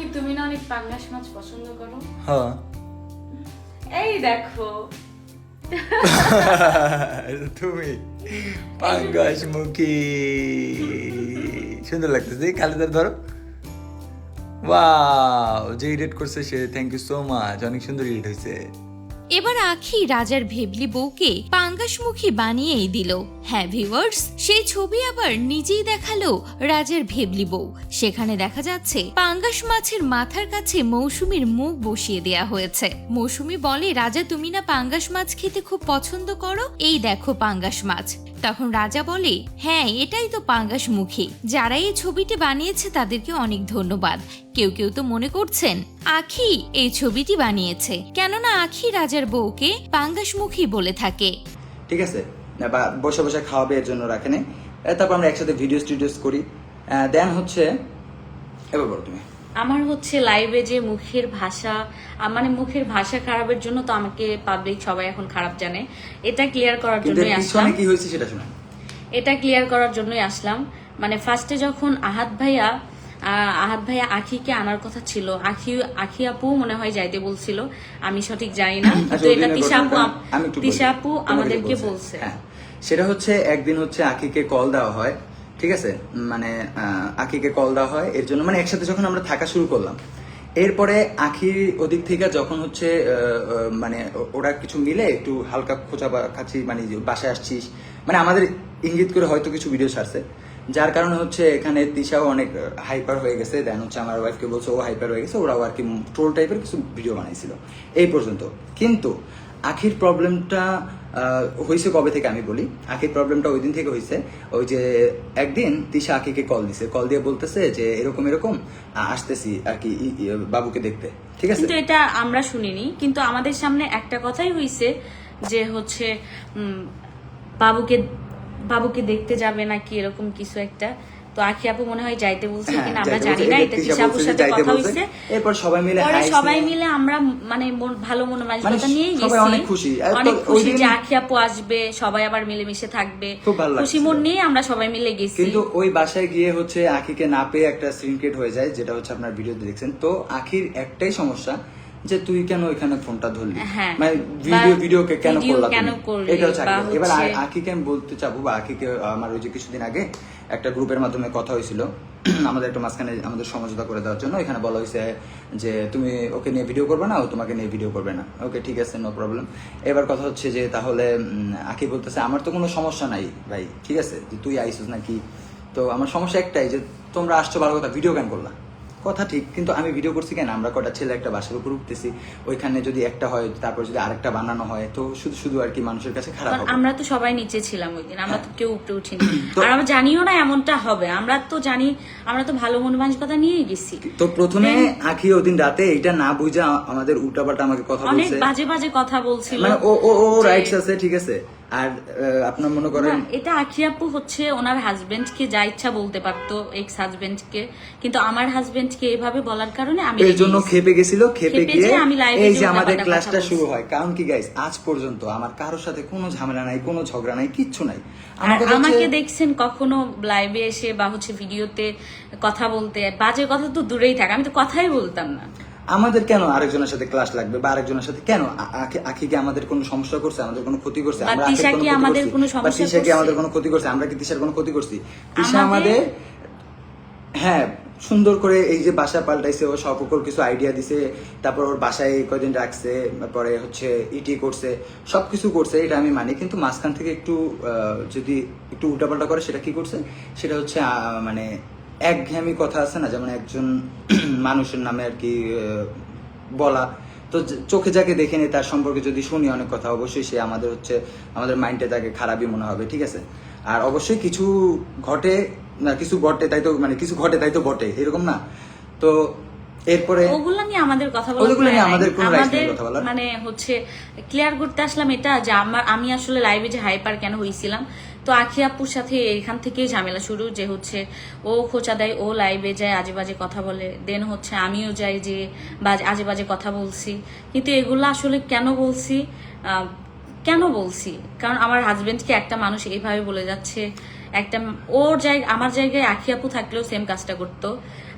কি তুমি না অনেক পাঙ্গাস মাছ পছন্দ করো? হ্যাঁ। এই দেখো। তুমি পাঙ্গাস মুখী। সুন্দর লাগতেছে। খালেদার ধরো। ওয়াও যে এডিট করছে সে থ্যাংক ইউ সো মাচ অনেক সুন্দর এডিট হয়েছে। এবার আখি রাজার ভেবলি বউকে পাঙ্গাসমুখী বানিয়েই দিল। হ্যাঁ ভিউয়ার্স সেই ছবি আবার নিজেই দেখাল রাজার ভেবলি বউ। সেখানে দেখা যাচ্ছে পাঙ্গাস মাছের মাথার কাছে মৌসুমীর মুখ বসিয়ে দেয়া হয়েছে। মৌসুমী বলে, রাজা, তুমি না পাঙ্গাস মাছ খেতে খুব পছন্দ করো? এই দেখো পাঙ্গাস মাছ। তখন রাজা বলে হ্যাঁ এটাই তো পাঙ্গাস মুখী। যারা এই ছবিটি বানিয়েছে তাদেরকে অনেক ধন্যবাদ। কেউ কেউ তো মনে করছেন, আখি এই ছবিটি বানিয়েছে। কেননা আখি রাজার বউকে পাঙ্গাস মুখী বলে থাকে। ঠিক আছে বা বসে বসে খাওয়াবে এর জন্য রাখেনি। তারপর আমরা একসাথে ভিডিও স্টুডিওস করি। দেন হচ্ছে, এবার বলো তুমি। আমার হচ্ছে লাইভে যে মুখের ভাষা মানে মুখের ভাষা খারাপের জন্য তো আমাকে পাবলিক সবাই এখন খারাপ জানে। এটা ক্লিয়ার করার জন্যই আসলাম। কি হয়েছে সেটা শোনা এটা ক্লিয়ার করার জন্যই আসলাম। মানে ফার্স্টে যখন আহাত ভাইয়া আহাত ভাইয়া আখিকে আনার কথা ছিল আখি আখি আপু মনে হয় যাইতে বলছিল আমি সঠিক জানি না কিন্তু এটা তিশা আপু। তিশা আপু আমাদেরকে বলছে। হ্যাঁ। সেটা হচ্ছে একদিন হচ্ছে আখিকে কল দেওয়া হয়। ঠিক আছে? মানে আকিকে কল দেওয়া হয়। এর জন্য মানে একসাথে যখন আমরা থাকা শুরু করলাম। এরপরে আখির ওদিক থেকে যখন হচ্ছে মানে ওরা কিছু মিলে একটু হালকা খোঁচা খাচ্ছি মানে বাসায় আসছিস। মানে আমাদের ইঙ্গিত করে হয়তো কিছু ভিডিও ছাড়ছে। যার কারণে হচ্ছে এখানে তিশাও অনেক হাইপার হয়ে গেছে। দেন হচ্ছে আমার ওয়াইফকে বলছে, ও হাইপার হয়ে গেছে। ওরাও আর কি ট্রোল টাইপের কিছু ভিডিও বানাইছিল। এই পর্যন্ত। কিন্তু আখির প্রবলেমটা হয়েছে কবে থেকে আমি বলি? আখির প্রবলেমটা ওই দিন থেকে হয়েছে। ওই যে একদিন তিশা আখিকে কল দিছে। কল দিয়ে বলতেছে যে, এরকম এরকম আসতেছি আর কি বাবুকে দেখতে। ঠিক আছে? এটা আমরা শুনিনি। কিন্তু আমাদের সামনে একটা কথাই হইছে যে হচ্ছে বাবুকে বাবুকে দেখতে যাবে নাকি এরকম কিছু একটা। তো আখি আপু মনে হয় যাইতে বলছে হ্যাঁ, কিনা আমরা জানি না এটা তিশা আপুর সাথে কথা। হইছে। এরপর সবাই মিলে পরে সবাই মিলে আমরা মানে ভালো মনে মানে মানসিকতা নিয়েই সবাই গেছি। অনেক খুশি। অনেক খুশি যে আখি আপু আসবে সবাই আবার মিলেমিশে থাকবে। খুশি মন নিয়ে আমরা সবাই মিলে গেছি। কিন্তু ওই বাসায় গিয়ে হচ্ছে আখিকে না পেয়ে একটা সিন ক্রিয়েট হয়ে যায় যেটা হচ্ছে আপনার ভিডিওতে দেখছেন। তো আখির একটাই সমস্যা যে তুই কেন এখানে ফোনটা ধরলি? হ্যাঁ। মানে বা ভিডিও ভিডিওকে কেন ভিডিও করলা এটা হচ্ছে এবার হচ্ছে- আ- আমি বলতে চাবো বা আখিকে আমার ওই যে কিছুদিন আগে একটা গ্রুপের মাধ্যমে কথা হয়েছিল। আমাদের একটা মাঝখানে আমাদের সমঝোতা করে দেওয়ার জন্য। এখানে বলা হয়েছে যে তুমি ওকে নিয়ে ভিডিও করবে না ও তোমাকে নিয়ে ভিডিও করবে না। ওকে ঠিক আছে নো প্রবলেম এবার কথা হচ্ছে যে তাহলে আখি বলতেছে আমার তো কোনো সমস্যা নাই ভাই ঠিক আছে? যে তুই আইসিস নাকি? তো আমার সমস্যা একটাই যে তোমরা আসছো ভালো কথা ভিডিও কেন করলা? কথা ঠিক কিন্তু আমি ভিডিও করছি কেন? আমরা কটা ছেলে একটা বাসার উপর উঠতেছি ওইখানে যদি একটা হয় তারপর যদি আরেকটা বানানো হয় তো শুধু শুধু আর কি মানুষের কাছে খারাপ হবে। আমরা তো সবাই নিচে ছিলাম ওই দিন আমরা তো কেউ উপরে উঠিনি। আর আমরা জানিও না এমনটা হবে আমরা তো জানি আমরা তো ভালো মন মানসিকতা নিয়েই গেছি। তো প্রথমে আখি দিন রাতে এটা না বুঝা আমাদের উল্টাপাল্টা আমাকে কথা অনেক বলছে। বাজে বাজে কথা বলছিল। মানে ও ও ও রাইটস আছে ঠিক আছে। আর আপনার মনে করেন এটা আখি আপু হচ্ছে ওনার হাজবেন্ডকে যা ইচ্ছা বলতে পারতো এক্স হাজবেন্ডকে কিন্তু আমার হাজবেন্ডকে এভাবে বলার কারণে আমি এর জন্য খেপে গেছিল খেপে গিয়ে আমি এই যে আমাদের ক্লাসটা শুরু হয় কারণ কি গাইস আজ পর্যন্ত আমার কারোর সাথে কোনো ঝামেলা নাই কোনো ঝগড়া নাই কিচ্ছু নাই। আমাকে দেখছেন কখনো লাইভে এসে বা হচ্ছে ভিডিওতে কথা বলতে বাজে কথা তো দূরেই থাকে আমি তো কথাই বলতাম না। আমাদের কেন আরেকজনের সাথে ক্লাস লাগবে? বা আরেকজনের সাথে কেন? আখি- কি আমাদের কোনো সমস্যা করছে? আমাদের কোনো ক্ষতি করছে? আমরা তিশা কি আমাদের? কোনো সমস্যা তিশা কি আমাদের কোনো ক্ষতি করছে? আমরা কি তিশার কোনো ক্ষতি করছি? তিশা আমাদের- হ্যাঁ সুন্দর করে এই যে বাসা পাল্টাইছে ও সকল কিছু আইডিয়া দিছে তারপর ওর বাসায় কয়দিন রাখছে তারপরে হচ্ছে ইটি করছে সবকিছু করছে এটা আমি মানি। কিন্তু মাঝখান থেকে একটু আহ, যদি একটু উল্টাপাল্টা করে সেটা কি করছে? সেটা হচ্ছে আহ, মানে একঘেয়েমি কথা আছে না? যেমন একজন মানুষের নামে আর কি বলা। তো চোখে যাকে দেখে নি তার সম্পর্কে যদি শুনি অনেক কথা অবশ্যই সে আমাদের হচ্ছে আমাদের মাইন্ডে তাকে খারাপই মনে হবে ঠিক আছে? আর অবশ্যই কিছু ঘটে না কিছু ঘটে তাই তো মানে কিছু ঘটে তাই তো বটে এরকম না। তো এরপরে ওগুলো নিয়ে আমাদের কথা বলা ওগুলো নিয়ে আমাদের কোনো rights নেই কথা বলার। মানে হচ্ছে ক্লিয়ার করতে আসলাম এটা যে আমার আমি আসলে লাইভে যে হাইপার কেন হয়েছিলাম তো আখি আপুর সাথে এখান থেকেই ঝামেলা শুরু, যে হচ্ছে ও খোঁচা দেয়, ও লাইভে যায়, আজে বাজে কথা বলে। দেন হচ্ছে আমিও যাই যে আজে বাজে কথা বলছি। কিন্তু এগুলো আসলে কেন বলছি? কেন বলছি? কারণ আমার হাজবেন্ডকে একটা মানুষ এইভাবে বলে যাচ্ছে। একটা ওর জায়গায় আমার জায়গায় আখি আপু থাকলেও সেম কাজটা করতো।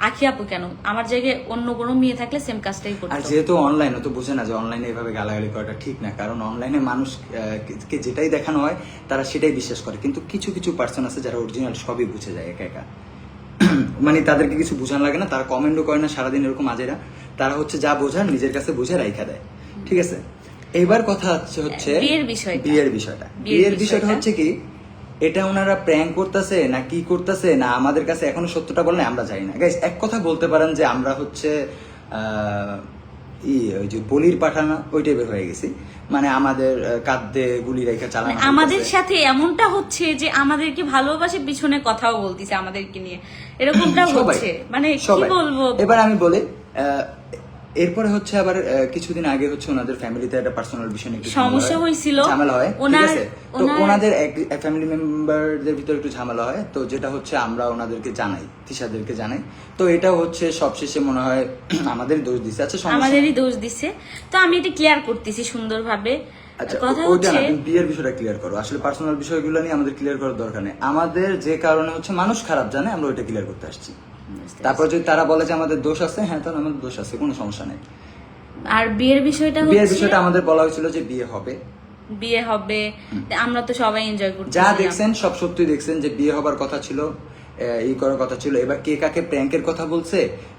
আখি আপু কেন? আমার জায়গায় অন্য কোনো মেয়ে থাকলে সেম কাজটাই করতো। আর যেহেতু অনলাইন তো বুঝে না যে অনলাইনে এভাবে গালাগালি করাটা ঠিক না। কারণ অনলাইনে মানুষ কে যেটাই দেখানো হয়, তারা সেটাই বিশ্বাস করে। কিন্তু কিছু কিছু পার্সন আছে যারা অরিজিনাল সবই বুঝে যায় একা একা। মানে তাদেরকে কিছু বোঝানো লাগে না, তারা কমেন্টও করে না, সারাদিন এরকম আজেরা। তারা হচ্ছে যা বোঝার নিজের কাছে বুঝে রাইখা দেয়। ঠিক আছে? এবার কথা হচ্ছে হচ্ছে বিয়ের বিষয়টা। বিয়ের বিষয়টা। বিয়ের বিষয়টা। হচ্ছে কি এটা ওনারা প্র্যাঙ্ক করতেছে না কি করতেছে না আমাদের কাছে এখনও সত্যটা বলে আমরা জানি না। গাইস এক কথা বলতে পারেন যে আমরা হচ্ছে ই ওই যে বলির পাঠানা ওই টাইপের হয়ে গেছি। মানে আমাদের কাঁধে গুলি রেখে চালানো মানে আমাদের সাথে এমনটা হচ্ছে যে আমাদেরকে ভালোবাসে পিছনে কথাও বলতিছে আমাদেরকে নিয়ে। এরকমটা হচ্ছে। মানে কি বলব? এবার আমি বলি আহ, এরপরে হচ্ছে আবার কিছুদিন আগে হচ্ছে ওনাদের ফ্যামিলিতে একটা পার্সোনাল বিষয় নিয়ে সমস্যা হয়েছিল। ঝামেলা হয় ঠিক আছে? তো ওনাদের ফ্যামিলি মেম্বারদের ভিতরে একটু ঝামেলা হয় তো যেটা হচ্ছে আমরা ওনাদেরকে জানাই তিশাদেরকে জানাই। তো এটা হচ্ছে সবশেষে মনে হয় আমাদের দোষ দিচ্ছে আচ্ছা আমাদেরই দোষ দিছে। তো আমি এটা ক্লিয়ার করতেছি সুন্দরভাবে। আচ্ছা কথা ওইটা না হচ্ছে তুমি বিয়ের বিষয়টা ক্লিয়ার করো। আসলে পার্সোনাল বিষয়গুলো নিয়ে আমাদের ক্লিয়ার করার দরকার নেই। আমাদের যে কারণে হচ্ছে মানুষ খারাপ জানে আমরা ওইটা ক্লিয়ার করতে আসছি। তারপর যদি তারা বলে যে আমাদের দোষ আছে হ্যাঁ তাহলে আমাদের দোষ আছে কোনো সমস্যা নেই। আর বিয়ের বিষয়টা বিয়ের বিষয়টা আমাদের বলা হয়েছিল যে বিয়ে হবে। বিয়ে হবে। আমরা তো সবাই এনজয় করছি যা দেখছেন সব সত্যি দেখছেন যে বিয়ে হবার কথা ছিল ই করার কথা ছিল। এবার কে কাকে প্র্যাঙ্কের কথা বলছে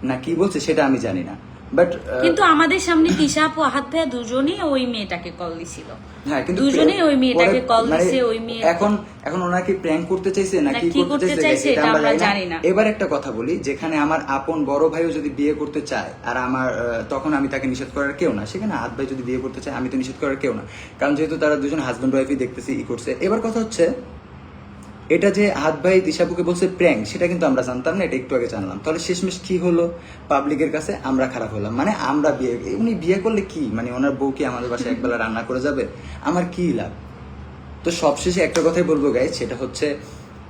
না কি বলছে সেটা আমি জানি না। বাট কিন্তু আমাদের সামনে তিশা আপু আহাত ভাইয়া দুজনেই ওই মেয়েটাকে কল দিছিল। হ্যাঁ কিন্তু দুজনেই ওই মেয়েটাকে কল মানে দিছে ওই মেয়ে এখন এখন ওনাকে প্র্যাঙ্ক করতে চাইছে না কি করতে চাইছে এটা আমরা জানি না। এবার একটা কথা বলি যেখানে আমার আপন বড় ভাইও যদি বিয়ে করতে চায় আর আমার তখন আমি তাকে নিষেধ করার কেউ না সেখানে হাত ভাই যদি বিয়ে করতে চায় আমি তো নিষেধ করার কেউ না। কারণ যেহেতু তারা দুজন হাজব্যান্ড ওয়াইফই দেখতেছি ই করছে। এবার কথা হচ্ছে এটা যে হাত ভাই দিশাপুকে বলছে প্র্যাঙ্ক সেটা কিন্তু আমরা জানতাম না, এটা একটু আগে জানলাম। তাহলে শেষমেশ কি হলো? পাবলিকের কাছে আমরা খারাপ হলাম। মানে আমরা বিয়ে উনি বিয়ে করলে কি? মানে ওনার বউ কি আমাদের বাসায় একবেলা রান্না করে যাবে? আমার কি লাভ? তো সবশেষে একটা কথাই বলব গাই সেটা হচ্ছে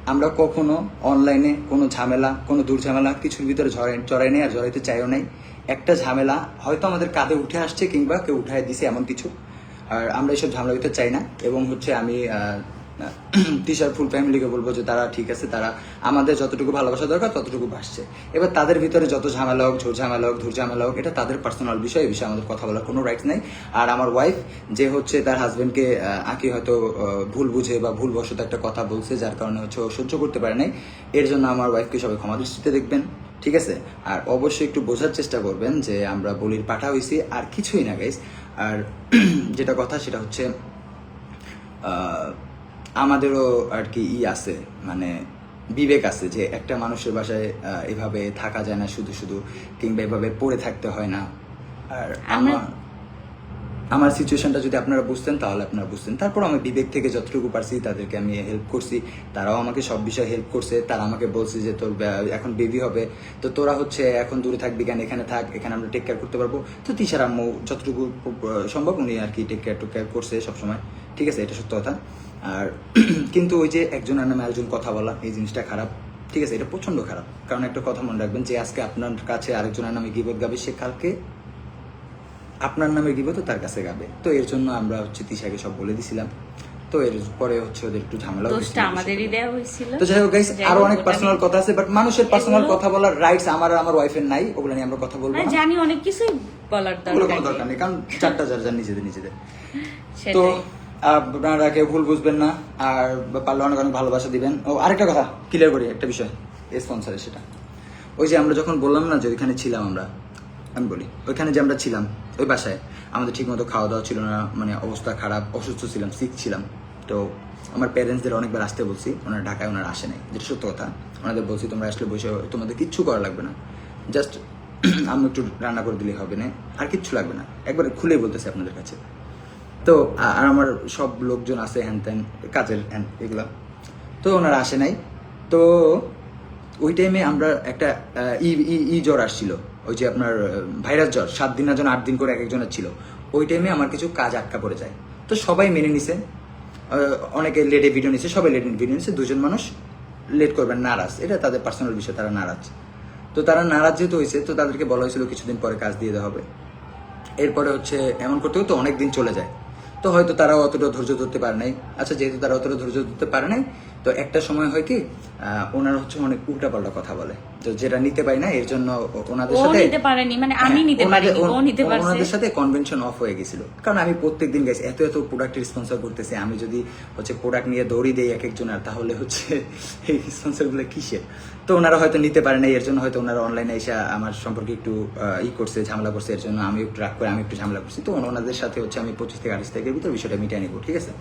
আমরা কখনো অনলাইনে কোনো ঝামেলা, কোনো দূর ঝামেলা কিছুর ভিতরে ঝড়াই চড়াই নেই আর জড়াইতে চাইও নাই। একটা ঝামেলা হয়তো আমাদের কাঁধে উঠে আসছে কিংবা কেউ উঠায় দিছে এমন কিছু। আর আমরা এইসব ঝামেলা দিতে চাই না। এবং হচ্ছে আমি টিচার ফুল ফ্যামিলিকে বলব যে তারা ঠিক আছে, তারা আমাদের যতটুকু ভালোবাসা দরকার ততটুকু বাসছে এবার তাদের ভিতরে যত ঝামেলা হোক, ঝোর ঝামেলা হোক, ধূর ঝামেলা হোক, এটা তাদের পার্সোনাল বিষয় এই বিষয়ে আমাদের কথা বলার কোনো রাইটস নাই। আর আমার ওয়াইফ যে হচ্ছে তার হাজবেন্ডকে আঁকি হয়তো ভুল বুঝে বা ভুল বশত একটা কথা বলছে, যার কারণে হচ্ছে ও সহ্য করতে পারে নাই। এর জন্য আমার ওয়াইফকে সবাই ক্ষমা দৃষ্টিতে দেখবেন, ঠিক আছে? আর অবশ্যই একটু বোঝার চেষ্টা করবেন যে আমরা বলির পাঠা হয়েছি, আর কিছুই না গাইস আর যেটা কথা সেটা হচ্ছে আমাদেরও আর কি ই আছে মানে বিবেক আছে যে একটা মানুষের বাসায় এভাবে থাকা যায় না শুধু শুধু কিংবা এভাবে পড়ে থাকতে হয় না। আর আমার আমার সিচুয়েশনটা যদি আপনারা বুঝতেন তাহলে আপনারা বুঝতেন। তারপর আমি বিবেক থেকে যতটুকু পারছি তাদেরকে আমি হেল্প করছি। তারাও আমাকে সব বিষয়ে হেল্প করছে। তারা আমাকে বলছে যে তোর এখন বেবি হবে। তো তোরা হচ্ছে এখন দূরে থাকবি কেন? এখানে থাক এখানে আমরা টেক কেয়ার করতে পারব। তো তিশার আম্মু যতটুকু সম্ভব উনি আর কি টেক কেয়ার টু কেয়ার করছে সবসময়। ঠিক আছে? এটা সত্য কথা। আর কিন্তু ওই যে একজনের নামে আরেকজন কথা বলা এই জিনিসটা খারাপ। ঠিক আছে এটা প্রচণ্ড খারাপ। কারণ একটা কথা মনে রাখবেন যে আজকে আপনার কাছে আরেকজনের নামে গিবত গাবে সে কালকে আপনার নামে গিবত তার কাছে গাবে। তো এর জন্য আমরা হচ্ছে তিশাকে সব বলে দিছিলাম। তো এর পরে হচ্ছে ওদের একটু ঝামেলা দোষটা আমাদেরই দেওয়া হয়েছিল। তো যাই হোক গাইস আরও অনেক পার্সোনাল কথা আছে বাট মানুষের পার্সোনাল কথা বলার রাইটস আমার আর আমার ওয়াইফের নাই ওগুলো নিয়ে আমরা কথা বলব মানে না। জানি অনেক কিছুই বলার দরকার নেই। কারণ চারটা যার নিজেদের নিজেদের। তো আপনারা কেউ ভুল বুঝবেন না, আর পারলে অনেক অনেক ভালোবাসা দিবেন। ও, আরেকটা কথা ক্লিয়ার করি একটা বিষয় স্পন্সারের সেটা। ওই যে আমরা যখন বললাম না যে ওইখানে ছিলাম আমরা, আমি বলি, ওইখানে যে আমরা ছিলাম, ওই বাসায়, আমাদের ঠিকমতো খাওয়া দাওয়া ছিল না মানে অবস্থা খারাপ, অসুস্থ ছিলাম সিক ছিলাম। তো আমার প্যারেন্টসদের অনেকবার আসতে বলছি, ওনারা ঢাকায় ওনারা আসে নাই, যেটা সত্য কথা। ওনাদের বলছি, তোমরা আসলে বসে, তোমাদের কিচ্ছু করা লাগবে না। জাস্ট আমি একটু রান্না করে দিলেই হবে না, আর কিচ্ছু লাগবে না। একবার খুলেই বলতেছি আপনাদের কাছে। তো আর আমার সব লোকজন আছে হ্যান ত্যান কাজের হ্যান এগুলো। তো ওনারা আসে নাই। তো ওই টাইমে আমরা একটা ই, ই- জ্বর আসছিল। ওই যে আপনার ভাইরাস জ্বর, সাত দিন না জন আট দিন করে এক একজনের ছিল। ওই টাইমে আমার কিছু কাজ আটকা পড়ে যায়। তো সবাই মেনে নিছে। অনেকে লেটে ভিডিও নিছে, সবাই লেটে ভিডিও নিছে। দুজন মানুষ লেট করবেন, নারাজ। এটা তাদের পার্সোনাল বিষয়, তারা নারাজ। তো তারা নারাজ যেহেতু হয়েছে, তো তাদেরকে বলা হয়েছিল কিছুদিন পরে কাজ দিয়ে দেওয়া হবে। এরপরে হচ্ছে, এমন করতে করতে অনেক দিন চলে যায়। তো হয়তো তারা অতটা ধৈর্য ধরতে পারে নাই। আচ্ছা যেহেতু তারা অতটা ধৈর্য ধরতে পারে নাই তো একটা সময় হয় কি আহ, ওনারা হচ্ছে অনেক উল্টাপাল্টা কথা বলে। তো যেটা নিতে পারি না এর জন্য ওনাদের সাথে নিতে পারেনি মানে আমি হ্যাঁ, নিতে পারিনি ও নিতে পারছে। ওনাদের সাথে কনভেনশন অফ হয়ে গেছিল। কারণ আমি প্রত্যেকদিন গেছি এত এত প্রোডাক্ট স্পন্সর করতেছি। আমি যদি হচ্ছে প্রোডাক্ট নিয়ে দৌড়ি দেই এক একজনের তাহলে হচ্ছে এই স্পন্সরগুলো কিসের? তো ওনারা হয়তো নিতে পারে না এর জন্য হয়তো ওনারা অনলাইনে এসে আমার সম্পর্কে একটু ই করছে ঝামেলা করছে। এর জন্য আমি একটু রাগ করে আমি একটু ঝামেলা করছি। তো ওনাদের সাথে হচ্ছে আমি পঁচিশ থেকে আঠাশ তারিখের ভিতরে বিষয়টা মিটিয়ে নিবো ঠিক আছে?